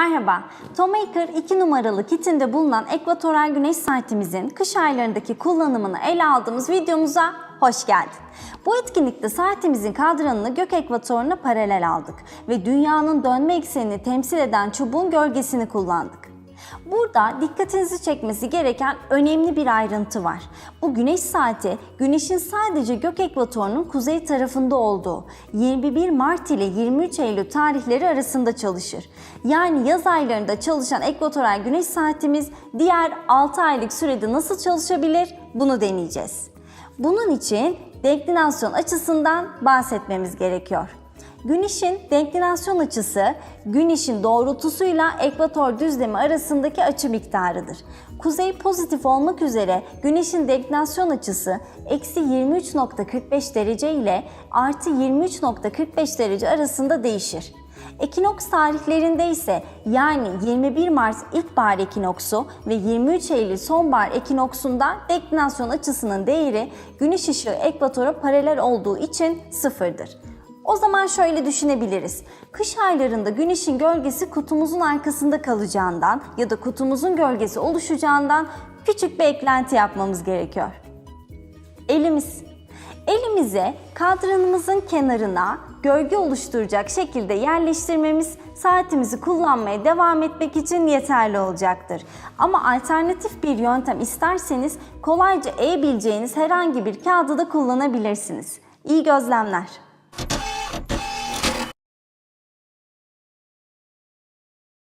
Merhaba, Tomaker 2 numaralı kitinde bulunan ekvatoral güneş saatimizin kış aylarındaki kullanımını ele aldığımız videomuza hoş geldin. Bu etkinlikte saatimizin kadranını gök ekvatoruna paralel aldık ve dünyanın dönme eksenini temsil eden çubuğun gölgesini kullandık. Burada dikkatinizi çekmesi gereken önemli bir ayrıntı var. Bu güneş saati güneşin sadece gök ekvatorunun kuzey tarafında olduğu 21 Mart ile 23 Eylül tarihleri arasında çalışır. Yani yaz aylarında çalışan ekvatoral güneş saatimiz diğer 6 aylık sürede nasıl çalışabilir bunu deneyeceğiz. Bunun için deklinasyon açısından bahsetmemiz gerekiyor. Güneşin deklinasyon açısı, güneşin doğrultusuyla ekvator düzlemi arasındaki açı miktarıdır. Kuzey pozitif olmak üzere güneşin deklinasyon açısı eksi 23.45 derece ile artı 23.45 derece arasında değişir. Ekinoks tarihlerinde ise yani 21 Mart ilkbahar ekinoksu ve 23 Eylül sonbahar ekinoksunda deklinasyon açısının değeri güneş ışığı ekvatora paralel olduğu için sıfırdır. O zaman şöyle düşünebiliriz. Kış aylarında güneşin gölgesi kutumuzun arkasında kalacağından ya da kutumuzun gölgesi oluşacağından küçük bir eklenti yapmamız gerekiyor. Elimiz. Elimize kadranımızın kenarına gölge oluşturacak şekilde yerleştirmemiz saatimizi kullanmaya devam etmek için yeterli olacaktır. Ama alternatif bir yöntem isterseniz kolayca eğebileceğiniz herhangi bir kağıdı da kullanabilirsiniz. İyi gözlemler.